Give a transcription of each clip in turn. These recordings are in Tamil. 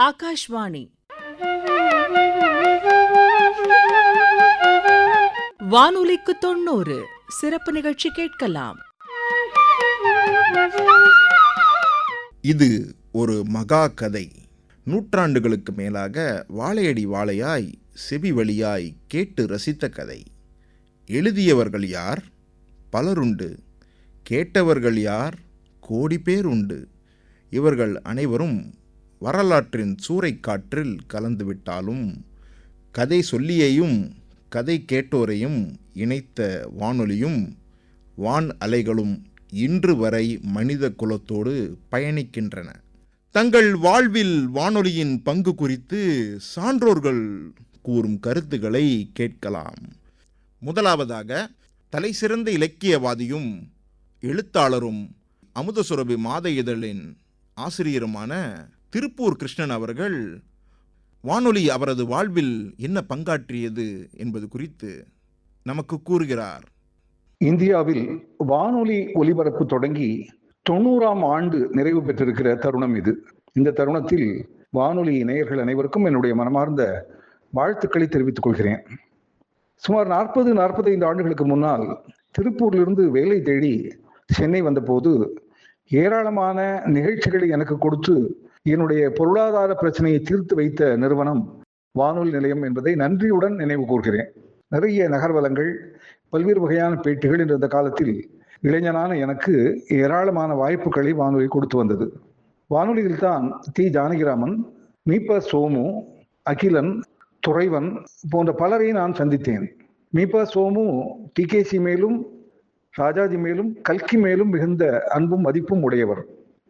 ஆகாஷ்வாணி. வானொலிக்கு தொண்ணூறு. சிறப்பு நிகழ்ச்சி கேட்கலாம். இது ஒரு மகா கதை. நூற்றாண்டுகளுக்கு மேலாக வாழையடி வாழையாய் செவி வழியாய் கேட்டு ரசித்த கதை. எழுதியவர்கள் யார்? பலருண்டு. கேட்டவர்கள் யார்? கோடி பேர் உண்டு. இவர்கள் அனைவரும் வரலாற்றின் சூறைக்காற்றில் கலந்துவிட்டாலும் கதை சொல்லியையும் கதை கேட்டோரையும் இணைத்த வானொலியும் வான் அலைகளும் இன்று வரை மனித குலத்தோடு பயணிக்கின்றன. தங்கள் வாழ்வில் வானொலியின் பங்கு குறித்து சான்றோர்கள் கூறும் கருத்துக்களை கேட்கலாம். முதலாவதாக தலைசிறந்த இலக்கியவாதியும் எழுத்தாளரும் அமுதசுரபி மாத இதழின் ஆசிரியருமான திருப்பூர் கிருஷ்ணன் அவர்கள் வானொலி அவரது வாழ்வில் என்ன பங்காற்றியது என்பது குறித்து நமக்கு கூறுகிறார். இந்தியாவில் வானொலி ஒலிபரப்பு தொடங்கி தொண்ணூறாம் ஆண்டு நிறைவு பெற்றிருக்கிற தருணம் இது. இந்த தருணத்தில் வானொலி நேயர்கள் அனைவருக்கும் என்னுடைய மனமார்ந்த வாழ்த்துக்களை தெரிவித்துக் கொள்கிறேன். சுமார் நாற்பது நாற்பத்தைந்து ஆண்டுகளுக்கு முன்னால் திருப்பூரிலிருந்து வேலை தேடி சென்னை வந்தபோது ஏராளமான நிகழ்ச்சிகளை எனக்கு கொடுத்து என்னுடைய பொருளாதார பிரச்சனையை தீர்த்து வைத்த நிறுவனம் வானொலி நிலையம் என்பதை நன்றியுடன் நினைவு கூர்கிறேன். நிறைய நகர்வலங்கள் பல்வேறு வகையான பேட்டிகள் என்ற இந்த காலத்தில் இளைஞனான எனக்கு ஏராளமான வாய்ப்புகளை வானொலி கொடுத்து வந்தது. வானொலியில் தான் டி. ஜானகிராமன் மீப சோமு அகிலன் துறைவன் போன்ற பலரை நான் சந்தித்தேன். மீப சோமு டிகேசி மேலும் ராஜாஜி மேலும் கல்கி மேலும் மிகுந்த அன்பும் மதிப்பும் உடையவர்.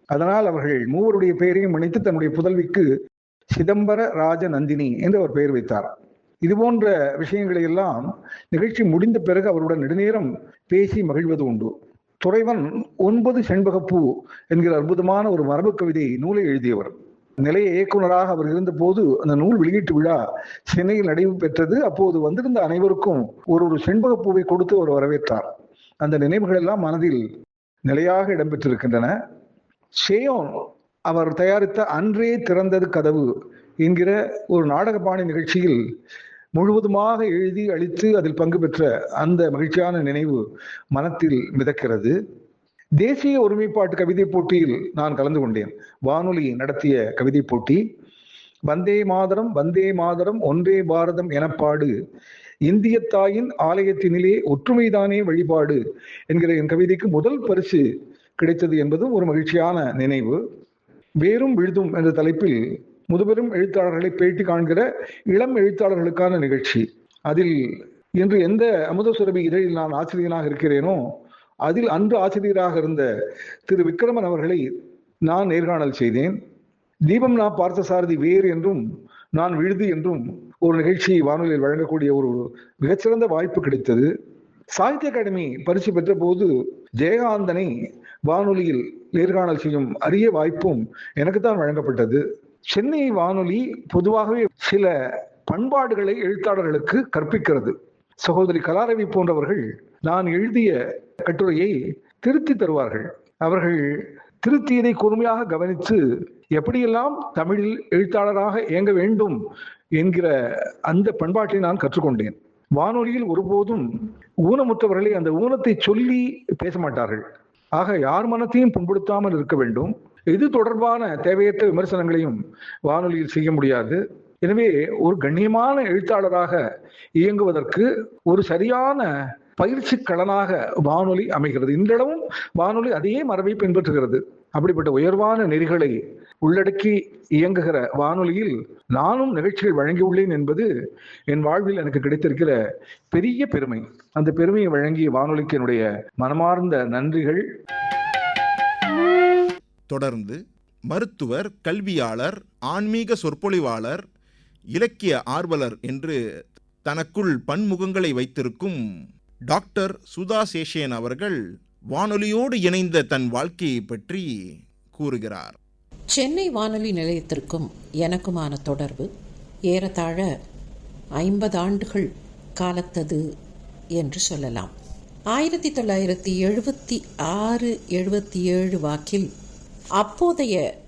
அதனால் அவர்கள் மூவருடைய பெயரையும் இணைத்து தன்னுடைய புதல்விக்கு சிதம்பர ராஜ நந்தினி என்று அவர் பெயர் வைத்தார். இது போன்ற விஷயங்களை எல்லாம் நிகழ்ச்சி முடிந்த பிறகு அவருடன் நெடுநேரம் பேசி மகிழ்வது உண்டு. துறைவன் ஒன்பது செண்பகப்பூ என்கிற அற்புதமான ஒரு மரபு கவிதை நூலை எழுதியவர். நிலைய இயக்குனராக அவர் இருந்தபோது அந்த நூல் வெளியீட்டு விழா சென்னையில் நடைபெற்றது. பெற்றது. அப்போது வந்திருந்த அனைவருக்கும் ஒரு ஒரு செண்பகப்பூவை கொடுத்து அவர் வரவேற்றார். அந்த நினைவுகள் எல்லாம் மனதில் நிலையாக இடம்பெற்றிருக்கின்றன. ஷேயோன் அவர் தயாரித்த அன்றே திறந்தது கதவு என்கிற ஒரு நாடகபாணி நிகழ்ச்சியில் முழுவதுமாக எழுதி அளித்து அதில் பங்கு பெற்ற அந்த மகிழ்ச்சியான நினைவு மனத்தில் மிதக்கிறது. தேசிய ஒருமைப்பாட்டு கவிதை போட்டியில் நான் கலந்து கொண்டேன். வானொலி நடத்திய கவிதை போட்டி வந்தே மாதரம் வந்தே மாதரம் ஒன்றே பாரதம் எனப்பாடு இந்திய தாயின் ஆலயத்தினிலே ஒற்றுமைதானே வழிபாடு என்கிற என் கவிதைக்கு முதல் பரிசு கிடைத்தது என்பதும் ஒரு மகிழ்ச்சியான நினைவு. வேரும் விழுதும் என்ற தலைப்பில் முதுபெரும் எழுத்தாளர்களை பேட்டி காண்கிற இளம் எழுத்தாளர்களுக்கான நிகழ்ச்சி. அதில் இன்று எந்த அமுதசுரபி இதழில் நான் ஆசிரியனாக இருக்கிறேனோ அதில் அன்று ஆசிரியராக இருந்த திரு விக்ரமன் அவர்களை நான் நேர்காணல் செய்தேன். தீபம் நான் பார்த்த சாரதி வேறு என்றும் நான் விழுது என்றும் ஒரு நிகழ்ச்சியை வானொலியில் வழங்கக்கூடிய ஒரு மிகச்சிறந்த வாய்ப்பு கிடைத்தது. சாகித்ய அகாடமி பரிசு பெற்ற போது ஜெயகாந்தனை வானொலியில் நேர்காணல் செய்யும் அரிய வாய்ப்பும் எனக்கு தான் வழங்கப்பட்டது. சென்னை வானொலி பொதுவாகவே சில பண்பாடுகளை எழுத்தாளர்களுக்கு கற்பிக்கிறது. சகோதரி கலாரவி போன்றவர்கள் நான் எழுதிய கட்டுரையை திருத்தி தருவார்கள். அவர்கள் திருத்தியதை கூர்மையாக கவனித்து எப்படியெல்லாம் தமிழில் எழுத்தாளராக இயங்க வேண்டும் என்கிற அந்த பண்பாட்டை நான் கற்றுக்கொண்டேன். வானொலியில் ஒருபோதும் ஊனமுற்றவர்களை அந்த ஊனத்தை சொல்லி பேச மாட்டார்கள். ஆக யார் மனத்தையும் புண்படுத்தாமல் இருக்க வேண்டும். இது தொடர்பான தேவையற்ற விமர்சனங்களையும் வானொலியில் செய்ய முடியாது. எனவே ஒரு கண்ணியமான எழுத்தாளராக இயங்குவதற்கு ஒரு சரியான பயிற்சி கடனாக வானொலி அமைகிறது. இன்றளவும் வானொலி அதே மரபை பின்பற்றுகிறது. அப்படிப்பட்ட உயர்வான நெறிகளை உள்ளடக்கி இயங்குகிற வானொலியில் நானும் நிகழ்ச்சிகள் வழங்கியுள்ளேன் என்பது என் வாழ்வில் எனக்கு கிடைத்திருக்கிற பெரிய பெருமை. அந்த பெருமையை வழங்கிய வானொலிக்கு என்னுடைய மனமார்ந்த நன்றிகள். தொடர்ந்து மருத்துவர் கல்வியாளர் ஆன்மீக சொற்பொழிவாளர் இலக்கிய ஆர்வலர் என்று தனக்குள் பன்முகங்களை வைத்திருக்கும் டாக்டர் சுதா சேஷேன் அவர்கள் வானொலியோடு இணைந்த தன் வாழ்க்கையை பற்றி கூறுகிறார். சென்னை வானொலி நிலையத்திற்கும் எனக்குமான தொடர்பு ஏறத்தாழ ஐம்பது ஆண்டுகள் காலத்தது என்று சொல்லலாம். ஆயிரத்தி தொள்ளாயிரத்தி எழுபத்தி ஆறு எழுபத்தி ஏழு வாக்கில் அப்போதைய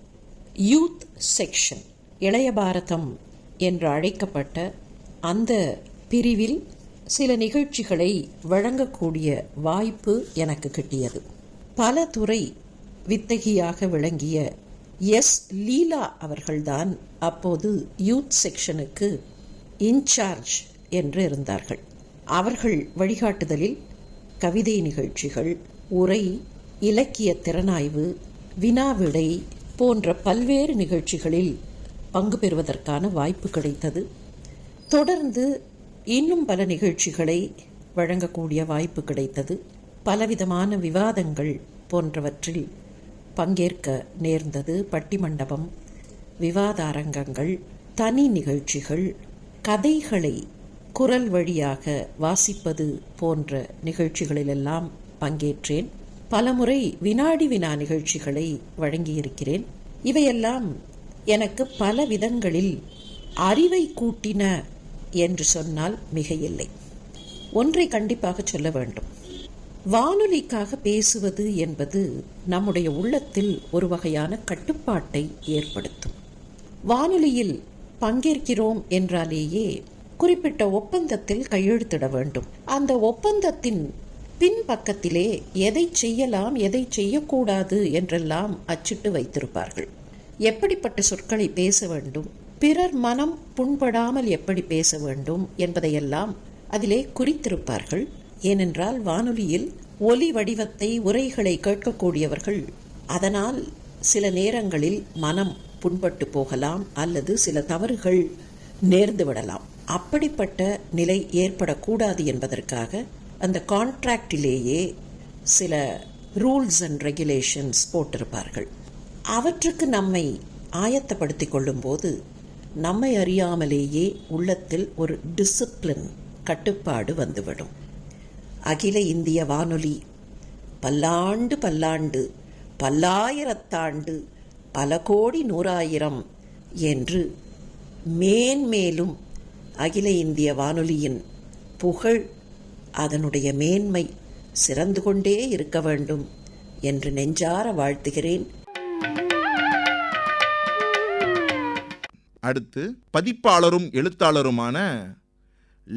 யூத் செக்ஷன் இளைய பாரதம் என்று அழைக்கப்பட்ட அந்த பிரிவில் சில நிகழ்ச்சிகளை வழங்கக்கூடிய வாய்ப்பு எனக்கு கிட்டியது. பல துறை வித்தகியாக விளங்கிய எஸ் லீலா அவர்கள்தான் அப்போது யூத் செக்ஷனுக்கு இன்சார்ஜ் என்று இருந்தார்கள். அவர்கள் வழிகாட்டுதலில் கவிதை நிகழ்ச்சிகள் உரை இலக்கிய திறனாய்வு வினாவிடை போன்ற பல்வேறு நிகழ்ச்சிகளில் பங்கு பெறுவதற்கான வாய்ப்பு கிடைத்தது. தொடர்ந்து இன்னும் பல நிகழ்ச்சிகளை வழங்கக்கூடிய வாய்ப்பு கிடைத்தது. பலவிதமான விவாதங்கள் போன்றவற்றில் பங்கேற்க நேர்ந்தது பட்டிமண்டபம் விவாத அரங்கங்கள் தனி நிகழ்ச்சிகள் கதைகளை குரல் வழியாக வாசிப்பது போன்ற நிகழ்ச்சிகளிலெல்லாம் பங்கேற்றேன். பலமுறை வினாடி வினா நிகழ்ச்சிகளை வழங்கியிருக்கிறேன். இவையெல்லாம் எனக்கு பல விதங்களில் அறிவை கூட்டின என்று சொன்னால் மிகையில்லை. ஒன்றை கண்டிப்பாக சொல்ல வேண்டும். வானொலிக்காக பேசுவது என்பது நம்முடைய உள்ளத்தில் ஒரு வகையான கட்டுப்பாட்டை ஏற்படுத்தும். வானொலியில் பங்கேற்கிறோம் என்றாலேயே குறிப்பிட்ட ஒப்பந்தத்தில் கையெழுத்திட வேண்டும். அந்த ஒப்பந்தத்தின் பின்பக்கத்திலே எதை செய்யலாம் எதை செய்யக்கூடாது என்றெல்லாம் அச்சிட்டு வைத்திருப்பார்கள். எப்படிப்பட்ட சொற்களை பேச வேண்டும் பிறர் மனம் புண்படாமல் எப்படி பேச வேண்டும் என்பதையெல்லாம் அதிலே குறித்திருப்பார்கள். ஏனென்றால் வானொலியில் ஒலி வடிவத்தை உரைகளை கேட்கக்கூடியவர்கள். அதனால் சில நேரங்களில் மனம் புண்பட்டு போகலாம் அல்லது சில தவறுகள் நேர்ந்து விடலாம். அப்படிப்பட்ட நிலை ஏற்படக்கூடாது என்பதற்காக அந்த கான்ட்ராக்டிலேயே சில ரூல்ஸ் அண்ட் ரெகுலேஷன்ஸ் போட்டிருப்பார்கள். அவற்றுக்கு நம்மை ஆயத்தப்படுத்தி கொள்ளும்போது நம்மை அறியாமலேயே உள்ளத்தில் ஒரு டிசிப்ளின் கட்டுப்பாடு வந்துவிடும். அகில இந்திய வானொலி. பல்லாண்டு பல்லாண்டு பல்லாயிரத்தாண்டு பல கோடி நூறாயிரம் என்று மேன்மேலும் அகில இந்திய வானொலியின் புகழ் அதனுடைய மேன்மை சிறந்து கொண்டே இருக்க வேண்டும் என்று நெஞ்சார வாழ்த்துகிறேன். அடுத்து பதிப்பாளரும் எழுத்தாளருமான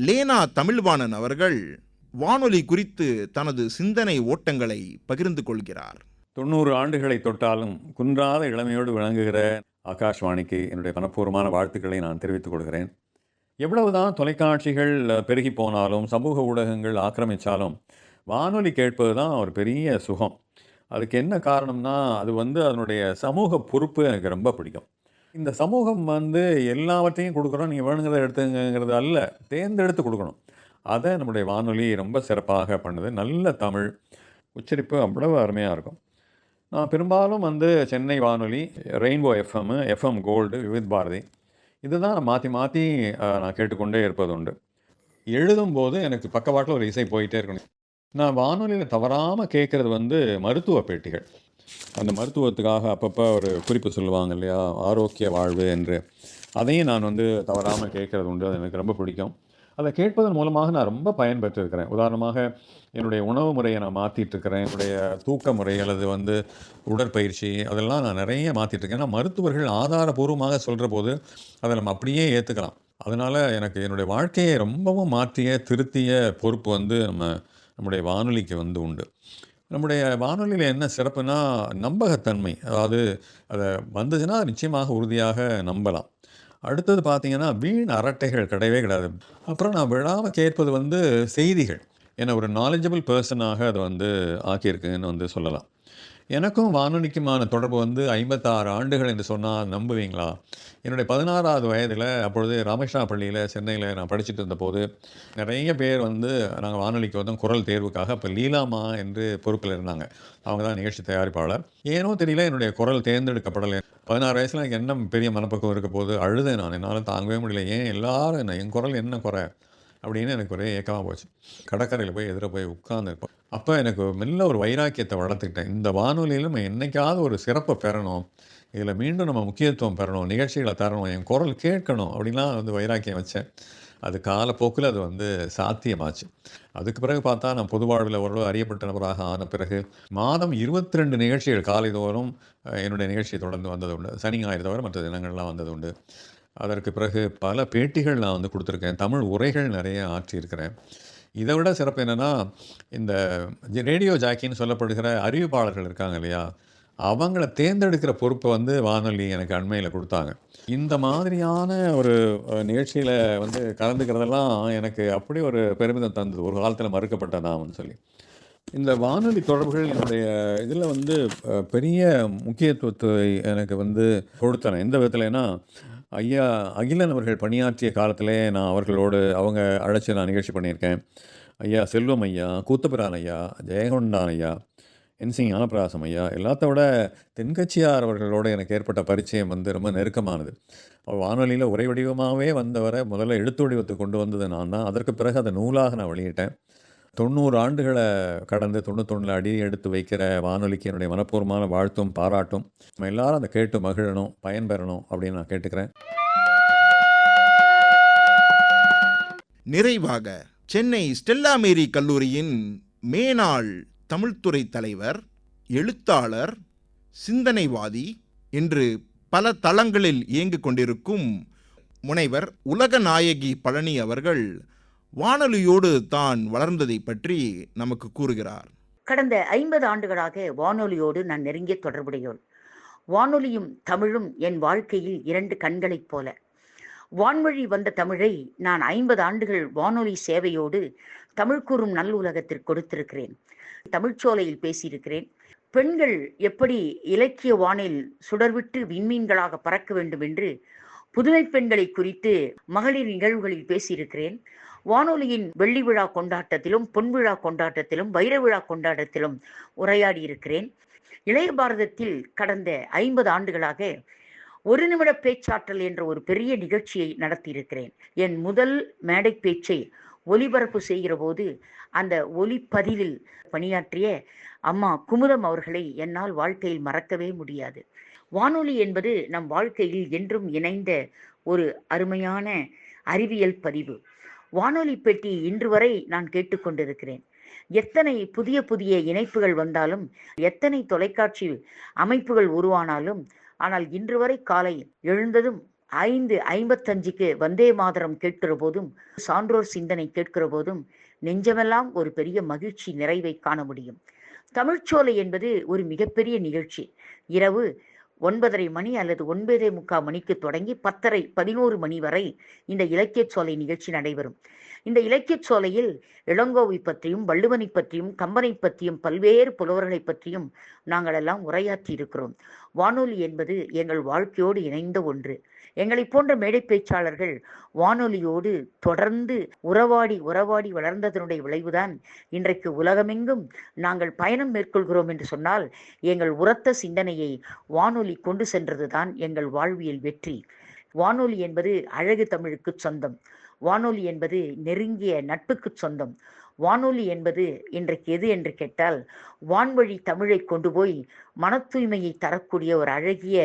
லேனா தமிழ்வாணன் அவர்கள் வானொலி குறித்து தனது சிந்தனை ஓட்டங்களை பகிர்ந்து கொள்கிறார். தொண்ணூறு ஆண்டுகளை தொட்டாலும் குன்றாத இளமையோடு விளங்குகிற ஆகாஷ்வாணிக்கு என்னுடைய மனப்பூர்வமான வாழ்த்துக்களை நான் தெரிவித்துக் கொள்கிறேன். எவ்வளவுதான் தொலைக்காட்சிகள் பெருகி போனாலும் சமூக ஊடகங்கள் ஆக்கிரமித்தாலும் வானொலி கேட்பது தான் ஒரு பெரிய சுகம். அதுக்கு என்ன காரணம்னா அது வந்து அதனுடைய சமூக பொறுப்பு எனக்கு ரொம்ப பிடிக்கும். இந்த சமூகம் வந்து எல்லாவற்றையும் கொடுக்குறோம் நீங்கள் வேணுங்கிறத எடுத்துங்கிறது அல்ல தேர்ந்தெடுத்து கொடுக்கணும். அதை நம்முடைய வானொலி ரொம்ப சிறப்பாக பண்ணுது. நல்ல தமிழ் உச்சரிப்பு அவ்வளவு அருமையாக இருக்கும். நான் பெரும்பாலும் வந்து சென்னை வானொலி rainbow FM FM gold Vividh Bharati இதுதான் நான் மாற்றி மாற்றி நான் கேட்டுக்கொண்டே இருப்பது உண்டு. எழுதும்போது எனக்கு பக்கவாட்டில் ஒரு இசை போயிட்டே இருக்கணும். நான் வானொலியில் தவறாமல் கேட்குறது வந்து மருத்துவ பேட்டிகள். அந்த மருத்துவத்துக்காக அப்பப்போ ஒரு குறிப்பு சொல்லுவாங்க இல்லையா? ஆரோக்கிய வாழ்வு என்று. அதையும் நான் வந்து தவறாமல் கேட்குறது உண்டு. அது எனக்கு ரொம்ப பிடிக்கும். அதை கேட்பதன் மூலமாக நான் ரொம்ப பயன்பெற்றிருக்கிறேன். உதாரணமாக என்னுடைய உணவு முறையை நான் மாற்றிட்டு இருக்கிறேன் என்னுடைய தூக்க முறை அல்லது வந்து உடற்பயிற்சி அதெல்லாம் நான் நிறைய மாற்றிட்டு இருக்கேன் ஏன்னா மருத்துவர்கள் ஆதாரபூர்வமாக சொல்கிற போது அதை நம்ம அப்படியே ஏற்றுக்கலாம் அதனால் எனக்கு என்னுடைய வாழ்க்கையை ரொம்பவும் மாற்றிய திருத்திய பொறுப்பு வந்து நம்ம நம்முடைய வானொலிக்கு வந்து உண்டு. நம்முடைய வானொலியில் என்ன சிறப்புனா நம்பகத்தன்மை. அதாவது அதை வந்ததுன்னா நிச்சயமாக உறுதியாக நம்பலாம். அடுத்தது பார்த்தீங்கன்னா வீண் அரட்டைகள் கிடையவே கிடையாது. அப்புறம் நான் விழாமல் கேட்பது வந்து செய்திகள். என்னை ஒரு நாலேஜபிள் பர்சனாக அதை வந்து ஆக்கியிருக்குன்னு வந்து சொல்லலாம். எனக்கும் வானொலிக்குமான தொடர்பு வந்து ஐம்பத்தாறு ஆண்டுகள் என்று சொன்னால் நம்புவீங்களா? என்னுடைய பதினாறாவது வயதில் அப்பொழுது ராமகிருஷ்ணா பள்ளியில் சென்னையில் நான் படிச்சுட்டு இருந்தபோது நிறைய பேர் வந்து நாங்கள் வானொலிக்கு வந்தோம் குரல் தேர்வுக்காக. அப்போ லீலாமா என்று பொறுப்பில் இருந்தாங்க. அவங்க தான் நிகழ்ச்சி தயாரிப்பாளர். ஏனோ தெரியல என்னுடைய குரல் தேர்ந்தெடுக்கப்படலை. பதினாறு வயசில் எனக்கு என்ன பெரிய மனப்பக்குவம் இருக்க போது அழுதேன் நான். என்னால் தாங்கவே முடியல. ஏன் எல்லாரும் என்ன என் குரல் என்ன குறை? அப்படின்னு எனக்கு ஒரே ஏக்கமாக போச்சு. கடற்கரையில் போய் எதிர போய் உட்காந்துருப்போம் அப்போ எனக்கு மெல்ல ஒரு வைராக்கியத்தை வளர்த்துக்கிட்டேன். இந்த வானொலியில் நம்ம ஒரு சிறப்பை பெறணும். இதில் மீண்டும் நம்ம முக்கியத்துவம் பெறணும். நிகழ்ச்சிகளை தரணும். என் குரல் கேட்கணும் அப்படின்லாம் வந்து வைராக்கியம் வச்சேன். அது காலப்போக்கில் அது வந்து சாத்தியமாச்சு. அதுக்கு பிறகு பார்த்தா நான் பொது வாழ்வில் ஓரளவு அறியப்பட்ட நபராக ஆன பிறகு மாதம் இருபத்தி ரெண்டு நிகழ்ச்சிகள் காலை தோறும் என்னுடைய நிகழ்ச்சியை தொடர்ந்து வந்தது உண்டு. சனி ஞாயிறு தவிர மற்ற தினங்கள்லாம் வந்தது உண்டு. அதற்கு பிறகு பல பேட்டிகள் நான் வந்து கொடுத்துருக்கேன். தமிழ் உரைகள் நிறைய ஆற்றியிருக்கிறேன். இதை விட சிறப்பு என்னென்னா இந்த ரேடியோ ஜாக்கின்னு சொல்லப்படுகிற அறிவிப்பாளர்கள் இருக்காங்க இல்லையா? அவங்கள தேர்ந்தெடுக்கிற பொறுப்பை வந்து வானொலி எனக்கு அண்மையில் கொடுத்தாங்க. இந்த மாதிரியான ஒரு நிகழ்ச்சியில் வந்து கலந்துக்கிறதெல்லாம் எனக்கு அப்படி ஒரு பெருமிதம் தந்தது. ஒரு காலத்தில் மறுக்கப்பட்ட சொல்லி. இந்த வானொலி தொடர்புகள் என்னுடைய இதில் வந்து பெரிய முக்கியத்துவத்தை எனக்கு வந்து கொடுத்தன. எந்த விதத்துலனா ஐயா அகிலன் அவர்கள் பணியாற்றிய காலத்திலே நான் அவர்களோடு அவங்க அழைச்சி நான் நிகழ்ச்சி பண்ணியிருக்கேன். ஐயா செல்வம் ஐயா கூத்தபிரான் ஐயா ஜெயகொண்டான் ஐயா என்சி ஞானப்பிராசம் ஐயா எல்லாத்த விட தென்கட்சியார் அவர்களோட எனக்கு ஏற்பட்ட பரிச்சயம் வந்து ரொம்ப நெருக்கமானது. அவர் வானொலியில் உரை வடிவமாகவே வந்தவரை முதல்ல எழுத்து வடிவத்தை கொண்டு வந்தது நான் தான் அதற்கு பிறகு அதை நூலாக நான் வெளியிட்டேன். தொண்ணூறு ஆண்டுகளை கடந்து தொண்ணூத்தொன்னில் அடி எடுத்து வைக்கிற வானொலிக்கு என்னுடைய மனப்பூர்வமான வாழ்த்தும் பாராட்டும். நம்ம எல்லாரும் அதை கேட்டு மகிழணும் பயன்பெறணும் அப்படின்னு நான் கேட்டுக்கிறேன். நிறைவாக சென்னை ஸ்டெல்லா மேரி கல்லூரியின் மேனாள் தமிழ்துறை தலைவர் எழுத்தாளர் சிந்தனைவாதி என்று பல தளங்களில் இயங்கிக் கொண்டிருக்கும் முனைவர் உலக நாயகி பழனி அவர்கள் வானொலியோடு தான் வளர்ந்ததை பற்றி நமக்கு கூறுகிறார். கடந்த ஐம்பது ஆண்டுகளாக வானொலியோடு நான் நெருங்கிய தொடர்புடையோள் வானொலியும் தமிழும் என் வாழ்க்கையில் இரண்டு கண்களைப் போல. வான்வழி வந்த தமிழை நான் ஐம்பது ஆண்டுகள் வானொலி சேவையோடு தமிழ் கூறும் நல்லுலகத்திற்கு கொடுத்திருக்கிறேன். தமிழ்ச்சோலையில் பேசியிருக்கிறேன். பெண்கள் எப்படி இலக்கிய வானில் சுடர்விட்டு விண்மீன்களாக பறக்க வேண்டும் என்று புதுமை பெண்களை குறித்து மகளிர் நிகழ்வுகளில் பேசியிருக்கிறேன். வானொலியின் வெள்ளி விழா கொண்டாட்டத்திலும் பொன் விழா கொண்டாட்டத்திலும் வைர விழா கொண்டாட்டத்திலும் உரையாடி இருக்கிறேன். இளைய பாரதத்தில் கடந்த ஐம்பது ஆண்டுகளாக ஒரு நிமிட பேச்சாற்றல் என்ற ஒரு பெரிய நிகழ்ச்சியை நடத்தியிருக்கிறேன். என் முதல் மேடை பேச்சை ஒலிபரப்பு செய்கிற போது அந்த ஒலிப்பதிவில் பணியாற்றிய அம்மா குமுதம் அவர்களை என்னால் வாழ்க்கையில் மறக்கவே முடியாது. வானொலி என்பது நம் வாழ்க்கையில் என்றும் இணைந்த ஒரு அருமையான அறிவியல் பதிவு. வானொலி பெட்டி இன்று வரை நான் கேட்டுக்கொண்டிருக்கிறேன் எத்தனை புதிய புதிய இணைப்புகள் வந்தாலும் எத்தனை தொலைக்காட்சி அமைப்புகள் உருவானாலும் ஆனால் இன்று வரை காலை எழுந்ததும் ஐந்து ஐம்பத்தஞ்சுக்கு வந்தே மாதரம் கேட்கிற போதும் சான்றோர் சிந்தனை கேட்கிற போதும் நெஞ்சமெல்லாம் ஒரு பெரிய மகிழ்ச்சி நிறைவை காண முடியும். தமிழ்ச்சோலை என்பது ஒரு மிகப்பெரிய நிகழ்ச்சி. இரவு ஒன்பதரை மணி அல்லது ஒன்பதே முக்கால் மணிக்கு தொடங்கி பத்தரை பதினோரு மணி வரை இந்த இலக்கியச் சோலை நிகழ்ச்சி நடைபெறும். இந்த இலக்கியச் சோலையில் இளங்கோவை பற்றியும் வள்ளுவனை பற்றியும் கம்பனை பற்றியும் பல்வேறு புலவர்களை பற்றியும் நாங்கள் எல்லாம் உரையாற்றி இருக்கிறோம். வானொலி என்பது எங்கள் வாழ்க்கையோடு இணைந்த ஒன்று. எங்களை போன்ற மேடை பேச்சாளர்கள் வானொலியோடு தொடர்ந்து உறவாடி உறவாடி வளர்ந்ததனுடைய விளைவுதான் இன்றைக்கு உலகமெங்கும் நாங்கள் பயணம் மேற்கொள்கிறோம் என்று சொன்னால் எங்கள் உரத்த சிந்தனையை வானொலி கொண்டு சென்றதுதான் எங்கள் வாழ்வியல் வெற்றி. வானொலி என்பது அழகு தமிழுக்கு சொந்தம். வானொலி என்பது நெருங்கிய நட்புக்கு சொந்தம். வானொலி என்பது இன்றைக்கு எது என்று கேட்டால் வான்வழி தமிழை கொண்டு போய் மன தூய்மையை தரக்கூடிய ஒரு அழகிய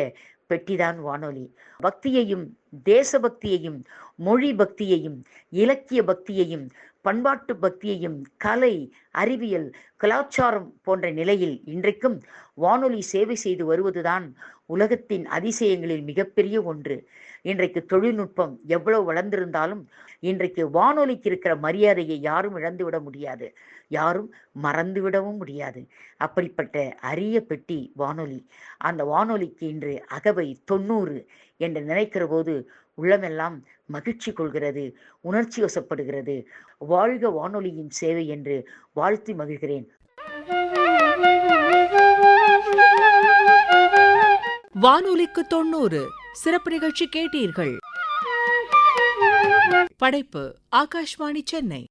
பெட்டிதான் வானொலி. பக்தியையும் தேசபக்தியையும் மொழி பக்தியையும் இலக்கிய பக்தியையும் பண்பாட்டு பக்தியையும் கலை அறிவியல் கலாச்சாரம் போன்ற நிலையில் இன்றைக்கும் வானொலி சேவை செய்து வருவதுதான் உலகத்தின் அதிசயங்களில் மிகப்பெரிய ஒன்று. இன்றைக்கு தொழில்நுட்பம் எவ்வளவு வளர்ந்திருந்தாலும் இன்றைக்கு வானொலிக்கு இருக்கிற மரியாதையை யாரும் இழந்துவிட முடியாது. யாரும் மறந்துவிடவும் முடியாது. அப்படிப்பட்ட அரிய பெட்டி வானொலி. அந்த வானொலிக்கு இன்று அகவை தொண்ணூறு என்று நினைக்கிற போது உள்ளமெல்லாம் மகிழ்ச்சி கொள்கிறது உணர்ச்சி வசப்படுகிறது. வாழ்க வானொலியின் சேவை என்று வாழ்த்தி மகிழ்கிறேன். வானொலிக்கு தொண்ணூறு. சிறப்பு நிகழ்ச்சி கேட்டீர்கள். படைப்பு ஆகாஷ்வாணி சென்னை.